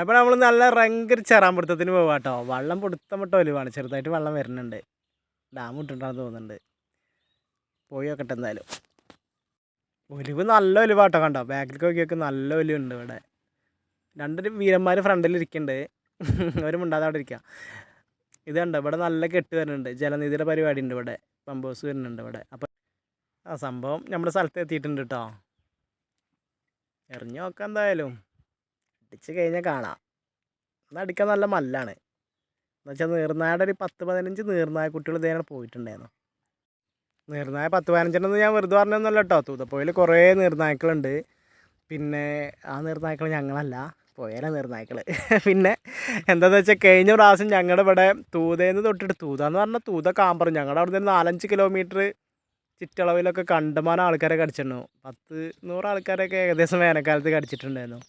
അപ്പോൾ നമ്മൾ നല്ല റങ്കർ ചെറാമ്പുടുത്തത്തിന് പോവാം കേട്ടോ വെള്ളം പൊടുത്തം വിട്ട ഒലിവാണ്. ചെറുതായിട്ട് വെള്ളം വരുന്നുണ്ട്. ഡാം ഇട്ടിട്ടാണെന്ന് തോന്നുന്നുണ്ട്. പോയി നോക്കട്ടെ എന്തായാലും. ഒലിവ് നല്ല ഒലിവാട്ടോ കണ്ടോ. ബാക്കിൽ നോക്കിയൊക്കെ നല്ല ഒലിവുണ്ട് ഇവിടെ. രണ്ടൊരു വീരന്മാർ ഫ്രണ്ടിൽ ഇരിക്കുന്നുണ്ട് ഒരു മുണ്ടാതെ ഇരിക്കുക ഇത് കണ്ടോ? ഇവിടെ നല്ല കെട്ട് വരുന്നുണ്ട്. ജലനിധിയുടെ പരിപാടി ഉണ്ട് ഇവിടെ. പമ്പ് ഹൗസ് വരുന്നുണ്ട് ഇവിടെ. അപ്പം ആ സംഭവം നമ്മുടെ സ്ഥലത്ത് എത്തിയിട്ടുണ്ട് കേട്ടോ എറിഞ്ഞു നോക്കാം എന്തായാലും. അടിച്ച് കഴിഞ്ഞാൽ കാണാം. എന്നാൽ അടിക്കാൻ നല്ല മല്ലാണ്. എന്ന് വെച്ചാൽ നീർനായുടെ ഒരു പത്ത് പതിനഞ്ച് നീർനായ കുട്ടികൾ ഇതേനെ പോയിട്ടുണ്ടായിരുന്നു. നീർനായ പത്ത് പതിനഞ്ചെണ്ണം ഞാൻ വെറുതെ പറഞ്ഞൊന്നുമല്ല കേട്ടോ തൂതപ്പോയിൽ കുറേ നീർനായ്ക്കളുണ്ട്. പിന്നെ ആ നീർനായ്ക്കൾ ഞങ്ങളല്ല. പോയാലെ നീർനായ്ക്കൾ പിന്നെ എന്താണെന്ന് വെച്ചാൽ കഴിഞ്ഞ പ്രാവശ്യം ഞങ്ങളുടെ ഇവിടെ തൂതേന്ന് തൊട്ടിട്ട് തൂത എന്ന് പറഞ്ഞാൽ തൂത കാമ്പറും. ഞങ്ങളുടെ അവിടെ നിന്ന് നാലഞ്ച് കിലോമീറ്റർ ചുറ്റളവിലൊക്കെ കണ്ടമാനം ആൾക്കാരെ കടിച്ചിട്ടുണ്ടാവും പത്ത് നൂറ് ആൾക്കാരൊക്കെ ഏകദേശം വേനൽക്കാലത്ത് കടിച്ചിട്ടുണ്ടായിരുന്നു.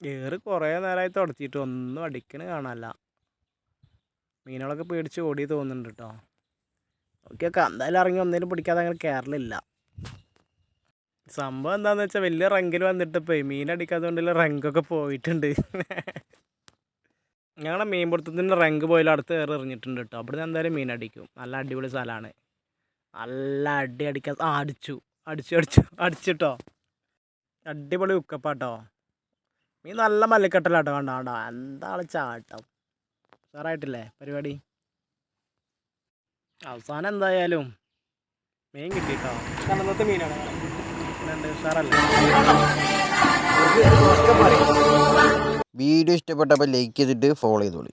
ഏറ് കുറേ നേരമായി തുടച്ചിട്ട് ഒന്നും അടിക്കണ കാണാനല്ല മീനുകളൊക്കെ പേടിച്ച് ഓടി തോന്നുന്നുണ്ട് കേട്ടോ ഓക്കെ എന്തായാലും ഇറങ്ങി ഒന്നിനും പിടിക്കാതെ അങ്ങനെ കയറലില്ല സംഭവം എന്താണെന്ന് വെച്ചാൽ വലിയ റങ്കിൽ വന്നിട്ട് പോയി മീനടിക്കാത്തതുകൊണ്ടുള്ള റങ്കൊക്കെ പോയിട്ടുണ്ട്. ഞങ്ങളുടെ മീൻ പിടുത്തത്തിന്റെ റങ്ക് പോയാലും അടുത്ത് കയറി എറിഞ്ഞിട്ടുണ്ട് കേട്ടോ അവിടെ നിന്ന് എന്തായാലും മീൻ അടിക്കും. നല്ല അടിപൊളി സ്ഥലമാണ് നല്ല അടി അടിക്കാത്ത ആ അടിച്ചു. അടിച്ചു അടിച്ചു അടിച്ചിട്ടോ അടിപൊളി ഉക്കപ്പാട്ടോ മീൻ നല്ല മല്ലിക്കെട്ടലാട്ടോ കണ്ടോ? കണ്ടോ? എന്താണ് ചാട്ടം? സാറായിട്ടില്ലേ പരിപാടി? അവസാനം എന്തായാലും മീൻ കിട്ടിട്ടോ? കണ്ണന്നത്തെ മീനാണ്. വീഡിയോ ഇഷ്ടപ്പെട്ടപ്പോൾ ലൈക്ക് ചെയ്തിട്ട് ഫോളോ ചെയ്തോളി.